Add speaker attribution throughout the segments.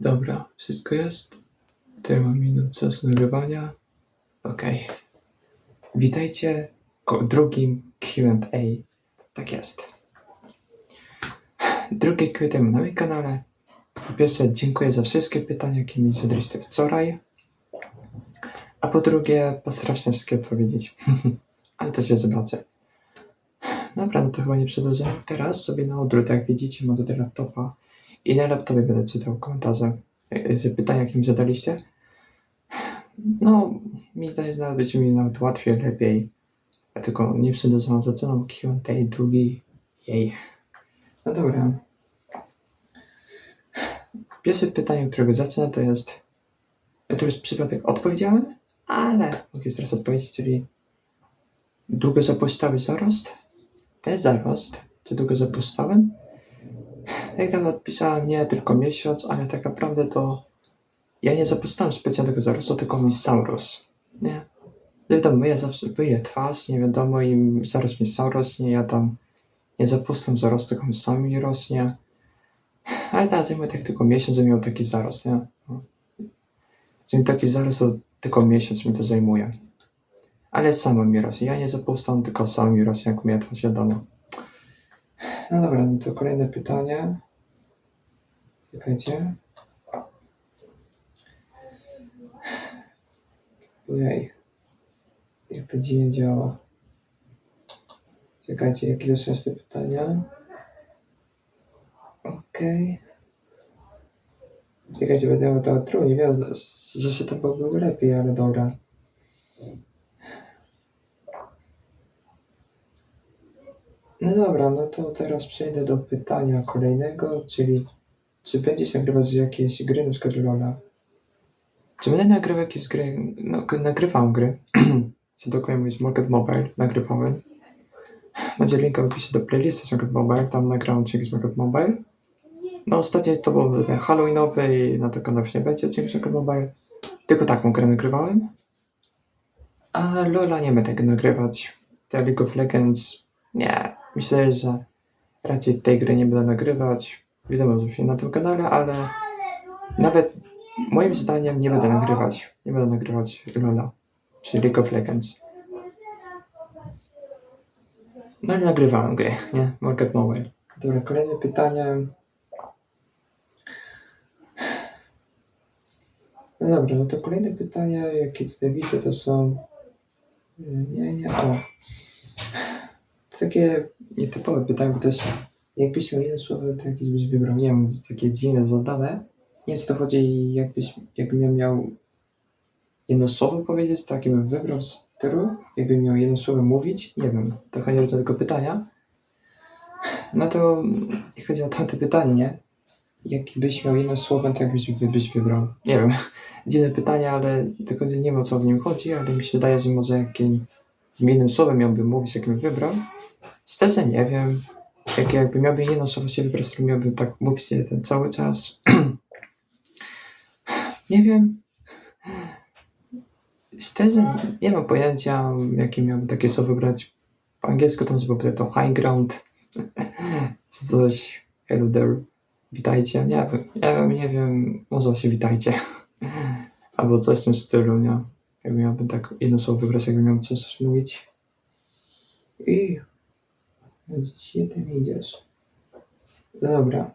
Speaker 1: Dobra, wszystko jest. Tyle mam minut czasu nagrywania. Okej. Witajcie w drugim Q&A. Tak jest. Drugie Q&A na moim kanale. Po pierwsze, dziękuję za wszystkie pytania, jakie mi zadaliście wczoraj. A po drugie, postaram się wszystkie odpowiedzieć. Ale też je zobaczę. Dobra, no to chyba nie przedłużę. Teraz sobie na odwrót, jak widzicie, mam tutaj laptopa. I na laptopie będę czytał komentarze e, z pytań, jakie mi zadaliście. No, mi zdaje się, będzie mi nawet łatwiej, lepiej. Ja tylko nie przedłużam, zaczynam Q&A drugi. Jej. No dobra. Pierwsze pytanie, którego zacznę, to jest... Tu już przypadek odpowiedziałem, ale mogę teraz odpowiedzieć, czyli długo zapustały zarost? Ten zarost, czy długo zapustałem? Jak tam odpisałem, nie, tylko miesiąc, ale tak naprawdę to ja nie zapustałem specjalnego zarostu, tylko mi sam. Nie. No wiadomo, ja zawsze myję twarz, nie wiadomo, i zaraz mi sam rośnie, ja tam nie zapustam zarostu, tylko on sam mi rośnie. Ale teraz zajmuje tak tylko miesiąc, że miał taki zarost, nie? No. Mi taki zarost, to tylko miesiąc mi to zajmuje. Ale samo mi rośnie, ja nie zapustam, tylko sam mi rośnie, jak myję twarz, wiadomo. No dobra, no to kolejne pytanie. Czekajcie. Ojej. Jak to dziwnie działa. Czekajcie, jakie te pytania? Okej. Czekajcie, będę miał to trudniej, wiem, że się to byłoby lepiej, ale dobra. No dobra, no to teraz przejdę do pytania kolejnego, czyli czy będziesz nagrywać jakieś gry, na przykład Lola? Czy będę nagrywał jakieś gry? No, nagrywam gry. Co dokładnie mówić, Market Mobile nagrywałem. Będzie link w opisie do playlisty z Market Mobile, tam nagrałem odcinek z Market Mobile. No ostatnio to był ten Halloweenowy i na to kanał już nie będzie odcinek z Market Mobile. Tylko taką grę nagrywałem. A Lola nie będę nagrywać. Te League of Legends nie. Myślę, że raczej tej gry nie będę nagrywać. Wiadomo, że się na tym kanale, ale nawet moim zdaniem nie będę nagrywać. Nie będę nagrywać Lola, czyli League of Legends. No ale nagrywałem gry, nie? Market Mobile. Dobra, kolejne pytanie. No dobra, no to kolejne pytania, jakie tutaj widzę, to są. Nie, nie, o. To takie nietypowe pytania, bo też jakbyś miał jedno słowo, to jakieś byś wybrał. Nie wiem, takie dziwne zadane. Nie wiem, czy to chodzi, jakbyś, jakbym ja miał jedno słowo powiedzieć, to jakie bym wybrał z tyru? Jakbym miał jedno słowo mówić? Nie wiem, trochę nie rozumiem tego pytania. No to, chodzi o tamte pytanie, nie? Jaki byś miał jedno słowo, to jakbyś byś wybrał? Nie wiem, dziwne pytanie, ale tylko nie wiem o co w nim chodzi, ale mi się wydaje, że może jakim innym słowem miałbym mówić, jakim bym wybrał. Szczerze nie wiem. Jak jakby miałbym jedno słowo się wybrać, to miałbym tak mówić ten cały czas. nie wiem. Szczerze nie mam pojęcia, jakie miałbym takie słowo wybrać. Po angielsku to byłoby to high ground. Coś. Hello there. Witajcie. Nie wiem, nie wiem, nie wiem. Może się witajcie. Albo coś w tym stylu, nie? Jakby miałbym tak jedno słowo wybrać, jakbym miał coś, coś mówić. I... Gdzie ty mi idziesz? Dobra.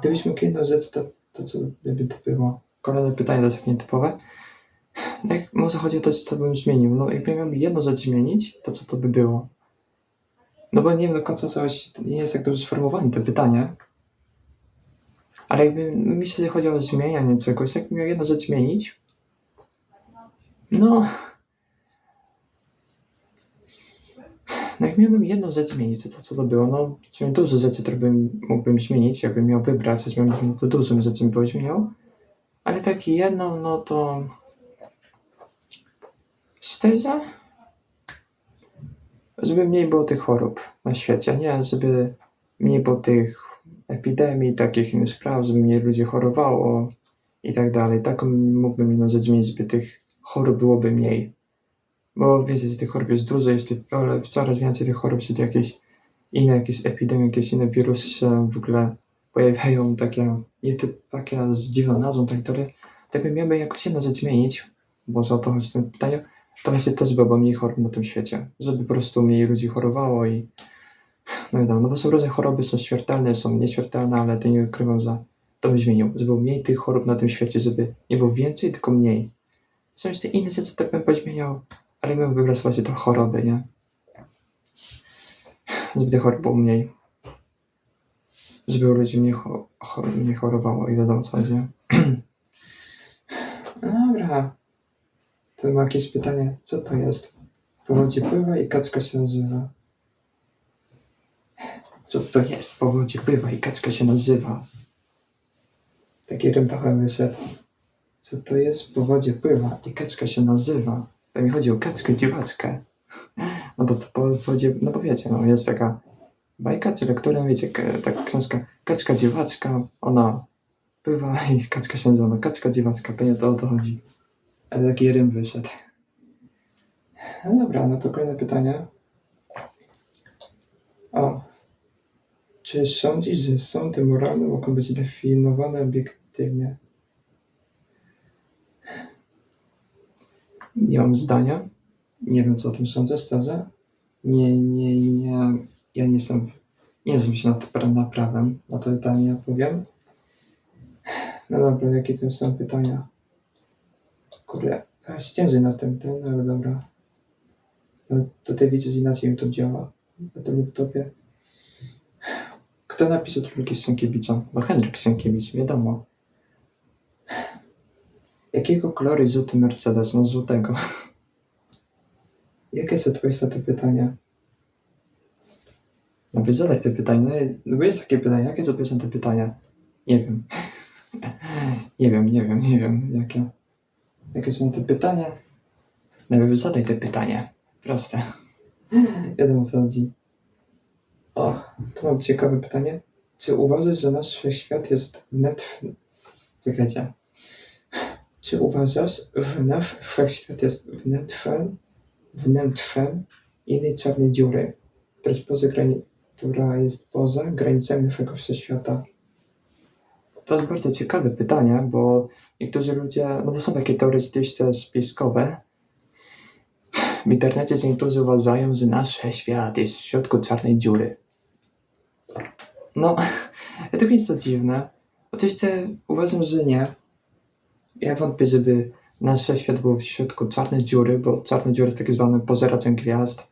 Speaker 1: Gdybyś mógł jedną rzecz, to, to co by to było? Kolejne pytanie, takie nietypowe. Jak może chodzi o to, co bym zmienił. No jakbym miał jedną rzecz zmienić, to co to by było? No bo nie wiem do końca coś, nie jest tak dobrze sformułowane to pytanie. Ale jakby myślę, że chodzi o zmienianie czegoś, jakbym miał jedną rzecz zmienić, no... No jak miałbym jedną rzecz zmienić, to, co to było? No, dużo rzeczy, które bym, mógłbym zmienić, jakbym miał wybrać, coś bym no to dużo rzeczy bym zmieniał. Ale taki jedną, no to... Szczerze? Żeby mniej było tych chorób na świecie, nie? Żeby mniej było tych epidemii, takich innych spraw, żeby mniej ludzi chorowało i tak dalej. Taką mógłbym jedną rzecz zmienić, żeby tych chorób byłoby mniej. Bo wiecie, tych chorób jest dużo, jest tych, coraz więcej tych chorób, to jakieś inne jakieś epidemie, jakieś inne wirusy się w ogóle pojawiają takie, nie ty, takie z dziwną nazwą tak dalej, to jakby miałby jakoś jedną rzecz zmienić, bo o to chodzi w tym pytaniu, to właśnie to, żeby było mniej chorób na tym świecie. Żeby po prostu mniej ludzi chorowało i no wiadomo, no bo są różne choroby, są śmiertelne, są nieśmiertelne, ale to nie ukrywam, że to by zmienił. Żeby było mniej tych chorób na tym świecie, żeby nie było więcej, tylko mniej. Są jeszcze inne rzeczy, tak bym pozmieniał, ale wybrał właśnie te choroby, nie? Żeby tych chorób było mniej. Żeby ludzi mniej, cho- chorowało i wiadomo co nie? Dobra. To ma jakieś pytanie, co to jest? Po wodzie pływa i kaczka się nazywa. Co to jest? Po wodzie pływa i kaczka się nazywa. Taki rym trochę wyszedł. Co to jest? Po wodzie pływa i kaczka się nazywa. Mi chodzi o kaczkę dziwaczkę. No bo to po wodzie, no bo wiecie, no jest taka bajka, czy lektura, wiecie, taka książka Kaczka dziwaczka, ona pływa i kaczka się nazywa, no kaczka dziwaczka, pewnie to o to chodzi. Ale taki rym wyszedł. No dobra, no to kolejne pytanie. O. Czy sądzisz, że sądy moralne mogą być definiowane obiektywnie? Nie mam zdania. Nie wiem, co o tym sądzę, szczerze. Nie, nie, nie. Ja nie jestem. Nie znam się nad pra- na prawem. Na to pytanie ja powiem. No dobra, jakie to są pytania? Kurde, teraz ciężej na tym, ten, ale dobra. No, tutaj widzę, że inaczej to działa. Na tym laptopie. Kto napisał trójki Sienkiewicza? No Henryk Sienkiewicz, wiadomo. Jakiego koloru jest żółty Mercedes? No złotego. Jakie jest odpowiedź na te pytania? No więc zadaj te pytania. No, no bo jest takie pytanie. Jakie jest odpowiedź na te pytania? Nie wiem. nie wiem, nie wiem, nie wiem. Jakie, jakie są te pytania? No więc zadaj te pytania. Proste. Wiadomo o co chodzi. O, tu mam ciekawe pytanie. Czy uważasz, że nasz świat jest wnętrzny? Czekajcie. Czy uważasz, że nasz wszechświat jest wnętrzem, wnętrzem innej czarnej dziury, która jest poza, która jest poza granicami naszego wszechświata? To jest bardzo ciekawe pytanie, bo niektórzy ludzie, no bo są takie teoretyczne spiskowe. W internecie niektórzy uważają, że nasz świat jest w środku czarnej dziury. No, to jest to dziwne. Oczywiście uważam, że nie. Ja wątpię, żeby nasz świat był w środku czarnej dziury, bo czarna dziura jest tak zwane pożeracem gwiazd.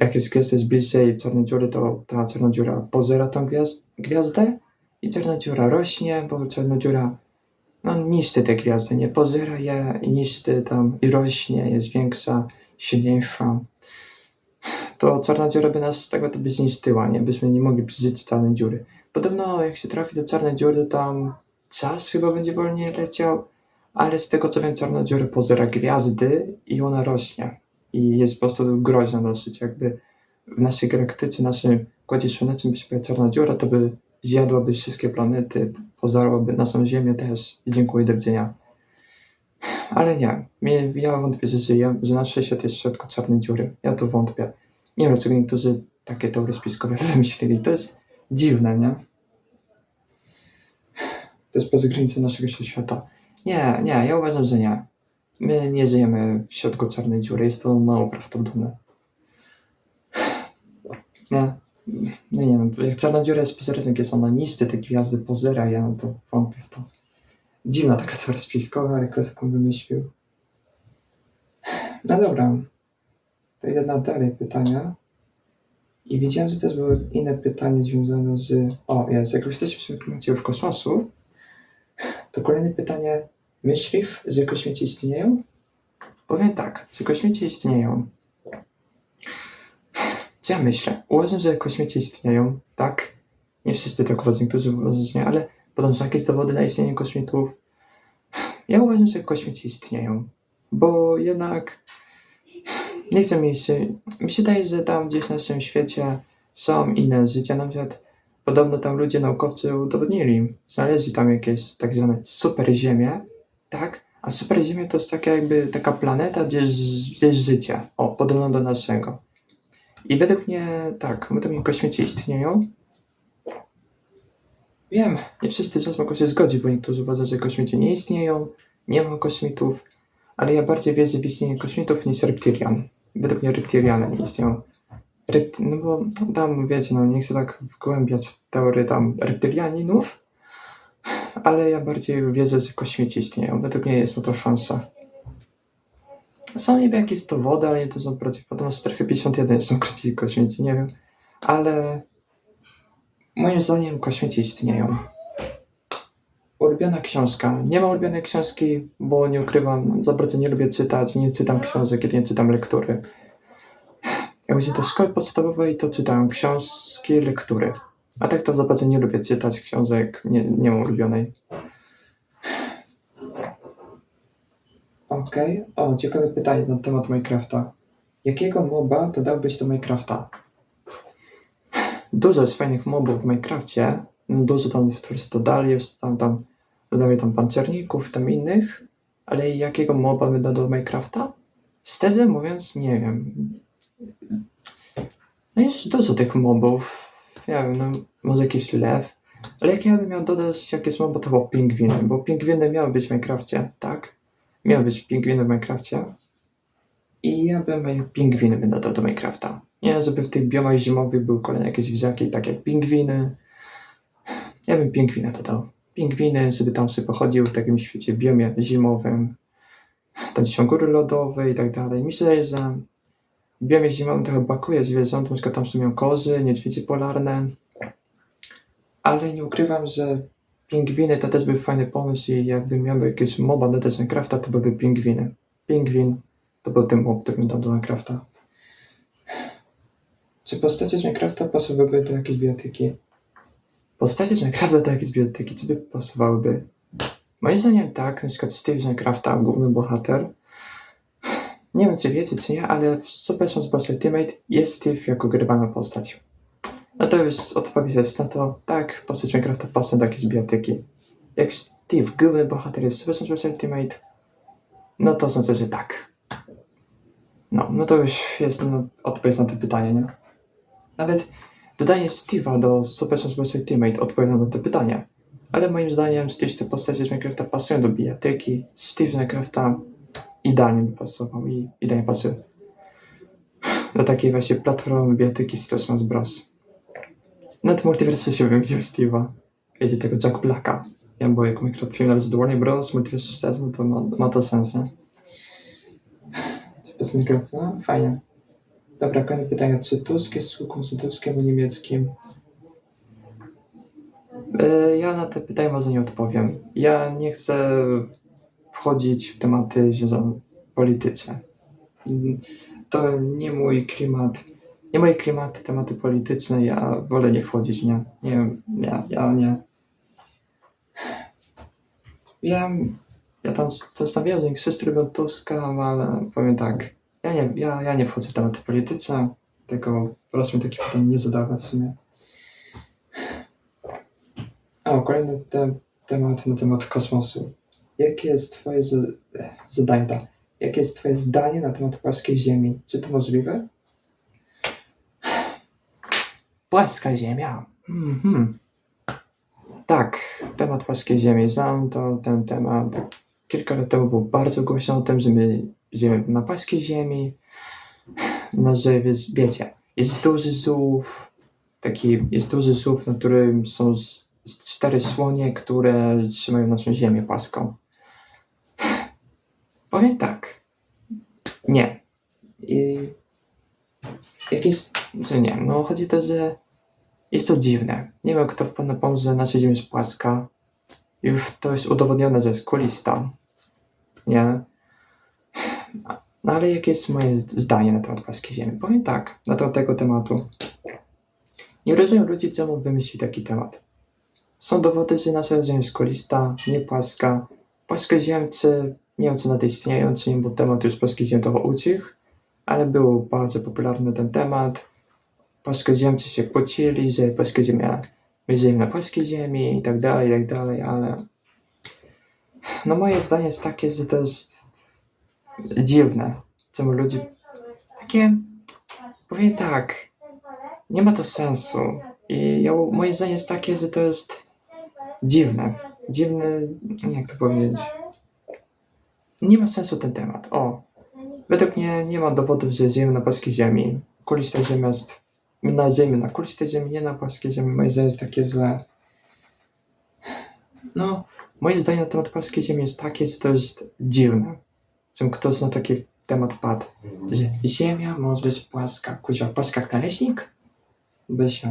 Speaker 1: Jak jest gwiazda jest bliżej czarnej dziury, to ta czarna dziura pożera tą gwiazd, gwiazdę i czarna dziura rośnie, bo czarna dziura no, niszczy te gwiazdy, nie pożera je, niszczy tam i rośnie, jest większa, silniejsza. To czarna dziura by nas z tego to by zniszczyła, nie? Byśmy nie mogli przeżyć czarnej dziury. Podobno jak się trafi do czarnej dziury, to tam czas chyba będzie wolniej leciał, ale z tego co wiem, czarna dziura pozera gwiazdy i ona rośnie. I jest po prostu groźna dosyć. Jakby w naszej galaktyce, naszym układzie słonecznym by się pojawiła czarna dziura, to by zjadłaby wszystkie planety, pozarłaby naszą Ziemię też i dziękuję, do widzenia. Ale nie, ja wątpię, że żyję, że nasz świat jest w środku czarnej dziury. Ja tu wątpię. Nie wiem, dlaczego niektórzy takie teorie spiskowe wymyślili. To jest dziwne, nie? To jest poza granicą naszego świata. Nie, nie, ja uważam, że nie. My nie żyjemy w środku czarnej dziury, jest to mało prawdopodobne. Nie, no nie wiem, jak czarna dziura jest pozerazem, jest ona niszczy te gwiazdy, pozera, ja no to wątpię w to. Dziwna taka teoria spiskowa, ale ktoś taką wymyślił. No dobra, to idę na dalej pytania. I widziałem, że też były inne pytania związane z... O, jest, jak już jesteśmy w klimacie już kosmosu, to kolejne pytanie. Myślisz, że kosmici istnieją? Powiem tak, czy kosmici istnieją? Co ja myślę? Uważam, że kosmici istnieją, tak? Nie wszyscy tak uważają, niektórzy uważają, że nie, ale podobno są jakieś dowody na istnienie kosmitów. Ja uważam, że kosmici istnieją, bo jednak nie chcę mi się... Mi się wydaje, że tam gdzieś na naszym świecie są inne życia, na przykład podobno tam ludzie, naukowcy udowodnili, znaleźli tam jakieś tak zwane super ziemie, tak? A super ziemia to jest taka jakby taka planeta, gdzie jest życie, o, podobno do naszego. I według mnie tak, my tam kosmici istnieją. Wiem, nie wszyscy z Was mogą się zgodzić, bo niektórzy uważają, że kosmici nie istnieją, nie ma kosmitów, ale ja bardziej wierzę w istnienie kosmitów niż reptilian. Według mnie reptiliany nie istnieją. Repti- no bo tam, wiecie, no nie chcę tak wgłębiać w teorię tam reptilianinów, ale ja bardziej wierzę, że kosmici istnieją. Według mnie jest na to szansa. Są niby jakieś dowody, ale nie to są prawdopodobnie w strefie 51 są prawdziwi kosmici, nie wiem. Ale moim zdaniem kosmici istnieją. Ulubiona książka. Nie ma ulubionej książki, bo nie ukrywam, za bardzo nie lubię czytać, nie czytam książek, kiedy nie czytam lektury. Jak chodzę do szkoły podstawowej, to czytałem książki, lektury. A tak to za bardzo nie lubię czytać książek, nie, nie mam ulubionej. Okej, o, ciekawe pytanie na temat Minecrafta. Jakiego moba dodałbyś do Minecrafta? Dużo jest fajnych mobów w Minecrafcie. No, Dużo tam, którzy dodali, jest tam, tam dodali tam pancerników, tam innych. Ale jakiego moba by dodał do Minecrafta? Szczerze mówiąc, nie wiem. No jest dużo tych mobów. Nie wiem, no może jakiś lew. Ale jak ja bym miał dodać jakieś moby, to chyba pingwiny, bo pingwiny miały być w Minecrafcie, tak? Miały być pingwiny w Minecrafcie. I ja bym pingwiny bym dodał do Minecrafta. Nie, żeby w tych biomach zimowych były kolejne jakieś gwiazdki, tak jak pingwiny. Ja bym pingwiny dodał. Pingwiny, żeby tam sobie pochodził w takim świecie biomie zimowym. Tam są góry lodowe i tak dalej. Myślę, że w biomie zimowym trochę brakuje zwierząt, na przykład tam są kozy, niedźwiedzie polarne. Ale nie ukrywam, że pingwiny to też był fajny pomysł i jakbym miał jakieś moba dodać Minecrafta, to były pingwiny. Pingwin to był ten mob, który do Minecrafta. Czy postacie z Minecrafta pasowałyby do jakiejś biblioteki? Postacie z Minecrafta do jakiejś biblioteki, czy by pasowałyby? Moim zdaniem tak, na przykład Steve z Minecrafta, główny bohater. Nie wiem, czy wiecie, czy nie, ale w Super Smash Bros. Ultimate jest Steve jako grywana postać. No to już odpowiedź jest na to, tak, postać Minecrafta pasuje do jakiejś biblioteki. Jak Steve, główny bohater jest Super Smash Bros. Ultimate, no to znaczy, że tak. No, no to już jest no, odpowiedź na to pytanie, nie? Nawet dodanie Steve'a do Super Smash Bros. Ultimate odpowiada na to pytanie. Ale moim zdaniem gdzieś te postacie z Minecrafta pasują do bijatyki. Steve z Minecrafta idealnie by pasował i idealnie pasuje do takiej właśnie platformy bijatyki Super Smash Bros. Nawet Multiverse się widział Steve'a. Wiecie, tego Jack Blacka. Ja bo jak Minecraft film nawet z Warner Bros. Multiverse też, no to ma, ma to sens, nie? Bez Minecrafta? Fajnie. Dobra, kolejne pytanie. Czy Tusk jest sługą żydowskim albo niemieckim? E, Ja na te pytania może nie odpowiem. Ja nie chcę wchodzić w tematy polityczne. To nie mój klimat. Nie mój klimat, tematy polityczne, ja wolę nie wchodzić, nie. Nie ja, ja nie. Ja, ja tam jak siostry lubią Tuska, ale powiem tak, ja nie, ja, ja nie wchodzę w tematy polityczne, tylko proszę mi takich pytań nie zadawać w sumie. O, kolejny te, temat na temat kosmosu. Jakie jest twoje eh, zadanie, tak? Jakie jest twoje zdanie na temat płaskiej Ziemi? Czy to możliwe? Płaska Ziemia. Mhm. Tak, temat płaskiej Ziemi. Znam to, ten temat. Kilka lat temu był bardzo głośno o tym, że my żyjemy na płaskiej Ziemi. No, że wie, wiecie, jest duży żółw, taki, jest duży żółw, na którym są z, z cztery słonie, które trzymają naszą Ziemię płaską. Powiem tak. Nie. I jakieś, że nie, no chodzi o to, że jest to dziwne. Nie wiem, kto wpadł na pomysł, że nasza Ziemia jest płaska. Już to jest udowodnione, że jest kulista. Nie? No ale jakie jest moje zdanie na temat płaskiej Ziemi? Powiem tak, na temat tego tematu. Nie rozumiem ludzi, czemu wymyśli taki temat. Są dowody, że nasza Ziemia jest kulista, nie płaska. Płaskoziemcy, nie wiem, czy na tej istnieją, czy nie, bo temat już trochę ucichł, ale był bardzo popularny ten temat. Płaskoziemcy się kłócili, że płaska Ziemia, my żyjemy na płaskiej Ziemi i tak dalej, i tak dalej, ale no moje zdanie jest takie, że to jest dziwne, czemu ludzie takie, powiem tak, nie ma to sensu i ja, moje zdanie jest takie, że to jest dziwne. Dziwne, jak to powiedzieć. Nie ma sensu ten temat. O, według mnie nie ma dowodów, że żyjemy na płaskiej ziemi. Kulista ziemia jest na ziemi, na kulistej ziemi, nie na płaskiej ziemi. Moje zdanie jest takie, że no, moje zdanie na temat płaskiej ziemi jest takie, że to jest dziwne. Że ktoś na taki temat padł, że ziemia może być płaska. Kuźwa, płaska jak naleśnik? Bez.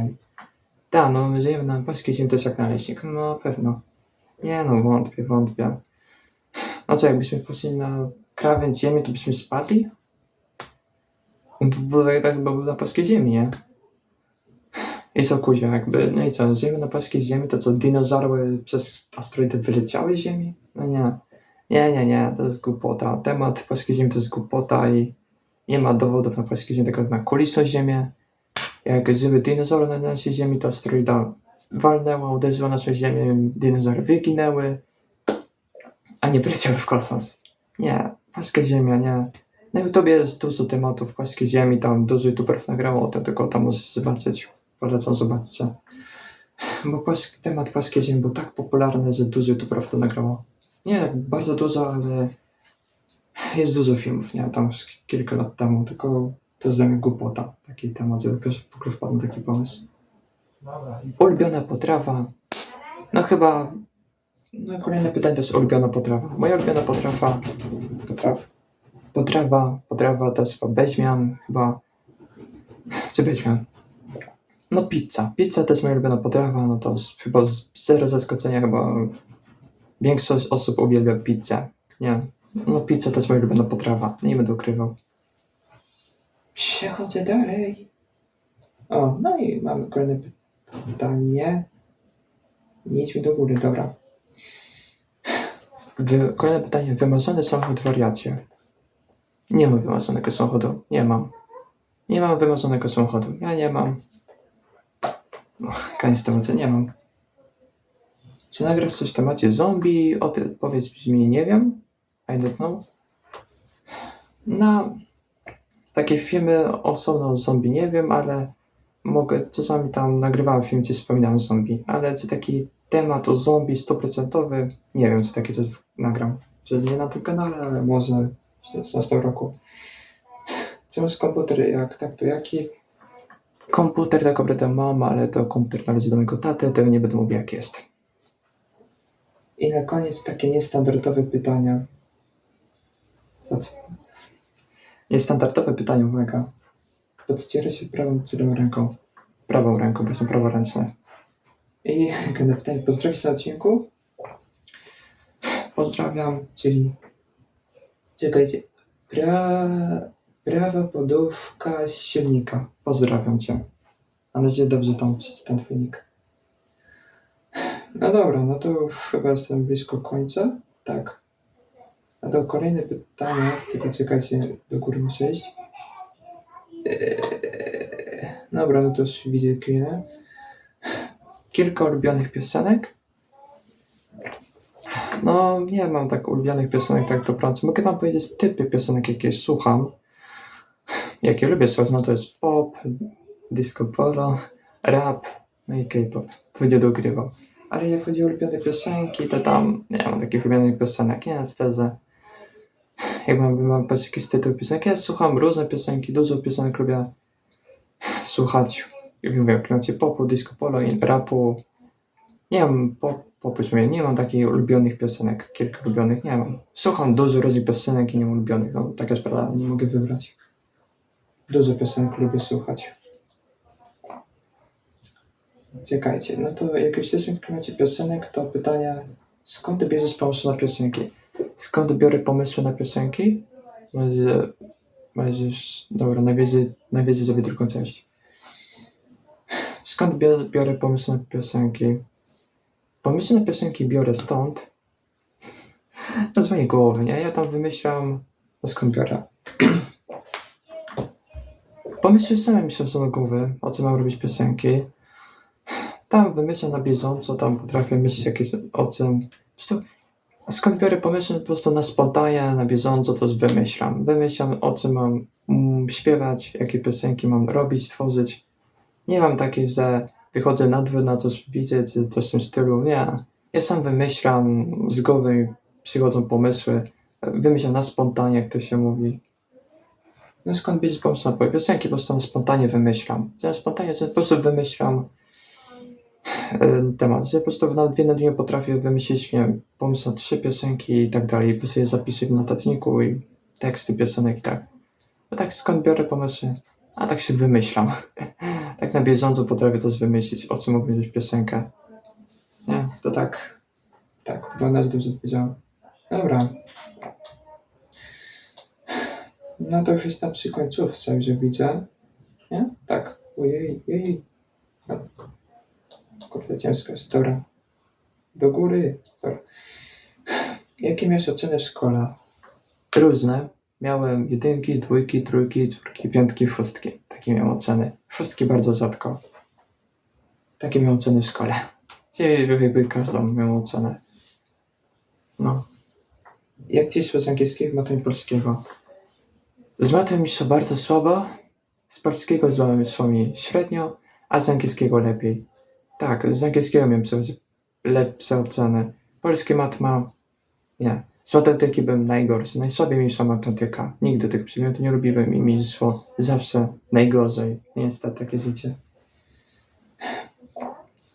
Speaker 1: Tak, no, żyjemy na płaskiej ziemi też jak naleśnik. No, pewno. Nie no, wątpię, wątpię. A co, jakbyśmy poszli na krawędź ziemi, to byśmy spadli? By był tak chyba był na płaskiej ziemi, nie? I co kuźwa, jakby, no i co, żyjemy na płaskiej ziemi, to co, dinozaury przez asteroidy wyleciały z ziemi? No nie. Nie, nie, nie, to jest głupota. Temat płaskiej ziemi to jest głupota i nie ma dowodów na płaskiej ziemi, tylko na kulistą ziemię. Jak żyły dinozaury na naszej ziemi, to asteroida walnęła, uderzyła naszą ziemię, dinozaury wyginęły, nie poleciały w kosmos. Nie, płaska ziemia, nie. Na YouTubie jest dużo tematów płaskiej ziemi, tam dużo youtuberów nagrało o tym, tylko tam możesz zobaczyć. Polecam, zobaczcie. Bo płaski, temat płaskiej ziemi był tak popularny, że dużo youtuberów to nagrało. Nie bardzo dużo, ale jest dużo filmów, nie? Tam już kilka lat temu, tylko to jest dla mnie głupota, taki temat, żeby ktoś w ogóle wpadł na taki pomysł. Ulubiona potrawa. No chyba. No kolejne pytanie to jest ulubiona potrawa. Moja ulubiona potrawa. Potrawa. Potrawa, potrawa to jest chyba chyba. Czy beźmian? No pizza. Pizza to jest moja ulubiona potrawa, no to jest chyba z- zero zaskoczenia, chyba większość osób uwielbia pizzę. Nie. No pizza to jest moja ulubiona potrawa, nie będę ukrywał. Przechodzę dalej. O, no i mamy kolejne pytanie pytanie. Nie idźmy do góry, dobra. Kolejne pytanie. Wymarzony samochód wariacie. Nie mam wymarzonego samochodu. Nie mam. Nie mam wymarzonego samochodu. Ja nie mam. No, koniec tematu. Nie mam. Czy nagrasz coś w temacie zombie? Odpowiedź brzmi nie wiem. I don't know. Na takie filmy osobno o zombie nie wiem, ale mogę, czasami tam nagrywałem film, gdzie wspominałem zombie, ale czy taki temat o zombie stuprocentowy, nie wiem, czy takie coś nagram. Czy nie na tym kanale, ale może w 16 roku. Co jest komputer, jak tak, to jaki? Komputer tak naprawdę mam, ale to komputer należy do mojego taty, tego nie będę mówił jak jest. I na koniec takie niestandardowe pytania. Pod... Niestandardowe pytanie uwaga. Podcierę się prawą lewą ręką? Prawą ręką, bo jestem praworęczny. I kolejne pytanie. Pozdrowić na odcinku? Pozdrawiam, czyli... Czekajcie. Pra... Prawa poduszka silnika. Pozdrawiam Cię. Mam nadzieję, dobrze tam Twój nick. No dobra, no to już chyba jestem blisko końca. Tak. A to kolejne pytanie, tylko czekajcie, do góry muszę iść. Eee, Dobra, no to już widzę chwilę. Kilka ulubionych piosenek. No, nie mam tak ulubionych piosenek tak naprawdę. Mogę wam powiedzieć typy piosenek, jakie słucham. Jakie lubię słuchać, no to jest pop, disco polo, rap, no i K-pop. To nie dogrywał. Ale jak chodzi o ulubione piosenki, to tam nie mam takich ulubionych piosenek. Nie, szczerze. Jak mam, mam patrzeć jakiś tytuł piosenek, ja słucham różne piosenki, dużo piosenek lubię słuchać, jak mówię, klimacie popu, disco polo i rapu. Nie mam pop, popu, nie mam takich ulubionych piosenek, kilka ulubionych, nie mam. Słucham dużo różnych piosenek i nie mam ulubionych, no taka jest prawda, nie mogę wybrać. Dużo piosenek lubię słuchać. Czekajcie, no to jak już jesteśmy w klimacie piosenek, to pytania, skąd bierzesz pomysły na piosenki? Skąd biorę pomysły na piosenki? Może, możesz, dobra, nawiedzy, nawiedzy sobie drugą część. Skąd biorę, biorę pomysły na piosenki? Pomysły na piosenki biorę stąd, no z mojej głowy, nie? Ja tam wymyślam, no skąd biorę? Pomysły same mi się do głowy, o co mam robić piosenki. Tam wymyślam na bieżąco, tam potrafię myśleć jakieś o czym. Skąd biorę pomysły po prostu na spontanie, na bieżąco, to wymyślam. Wymyślam o czym mam mm, śpiewać, jakie piosenki mam robić, tworzyć. Nie mam takiej, że wychodzę na dwór, na coś widzę, czy coś w tym stylu. Nie. Ja sam wymyślam, z głowy mi przychodzą pomysły, wymyślam na spontanie, jak to się mówi. No skąd bierze pomysł na piosenki, po prostu na spontanie wymyślam. Zamiast spontanie po prostu wymyślam e, temat. Po prostu na dwie na dniu potrafię wymyślić, nie wiem, pomysł na trzy piosenki i tak dalej. Po prostu je zapisuję w notatniku i teksty piosenek i tak. No tak skąd biorę pomysły? A tak się wymyślam. tak na bieżąco potrafię coś wymyślić, o czym mógłby być piosenkę. Nie, to tak. Tak, wygląda, że dobrze powiedziałem. Dobra. No to już jest tam przy końcówce, że widzę. Nie? Tak. Ojej, jej. No. Kurde, ciężko jest. Dobra. Do góry. Dobra. Jakie miałeś oceny w szkole? Różne. Miałem jedynki, dwójki, trójki, czwórki, piątki, szóstki. Takie miałem oceny. Szóstki bardzo rzadko. Takie miałem oceny w szkole. Gdzie jakby każdą miał ocenę. No. Jak ci z angielskiego, matem polskiego? Z matem mi bardzo słabo, z polskiego z szło średnio, a z angielskiego lepiej. Tak, z angielskiego miałem lepsze oceny. Polski mat ma... Nie. Z matematyki byłem najgorszy. Najsłabiej mi szła matematyka. Nigdy tych przedmiotów nie lubiłem i mi szło zawsze najgorzej. Niestety, takie życie.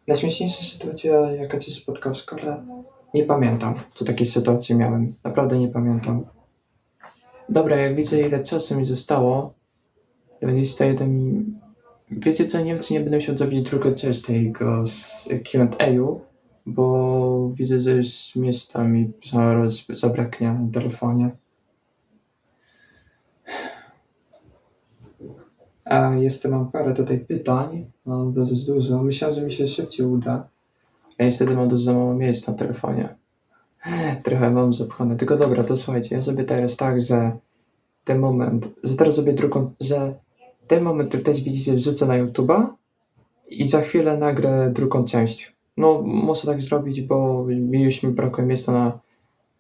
Speaker 1: Najśmieszniejsza sytuacja, jaka cię spotkała w szkole? Nie pamiętam, co takiej sytuacji miałem. Naprawdę nie pamiętam. Dobra, jak widzę ile czasu mi zostało, 21... Wiecie co, nie wiem czy nie będę musiał zrobić drugą część tego z Q&A-u, bo widzę, że już miejsca mi zaraz zabraknie na telefonie. A jeszcze mam parę tutaj pytań, no dosyć dużo. Myślałem, że mi się szybciej uda. Ja niestety mam dużo za mało na telefonie. Trochę mam zapchane. Tylko dobra, to słuchajcie, ja sobie teraz tak, że ten moment, że teraz sobie drugą, że ten moment, który też widzicie, wrzucę na YouTube'a i za chwilę nagrę drugą część. No, muszę tak zrobić, bo mi już mi brakuje miejsca na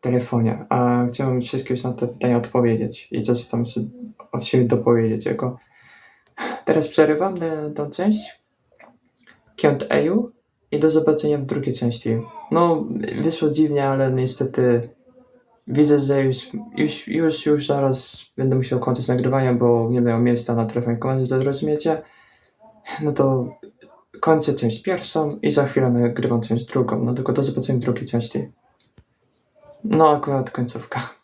Speaker 1: telefonie, a chciałem wszystkie na te pytania odpowiedzieć i coś tam od siebie dopowiedzieć. Jako teraz przerywam tę tą część Q&A-u i do zobaczenia w drugiej części. No, wyszło dziwnie, ale niestety widzę, że już, już, już, już zaraz będę musiał kończyć nagrywania, bo nie miał miejsca na telefonie komendy, zrozumiecie? No to kończę część pierwszą i za chwilę nagrywam część drugą. No tylko do zobaczenia w drugiej części. No akurat końcówka.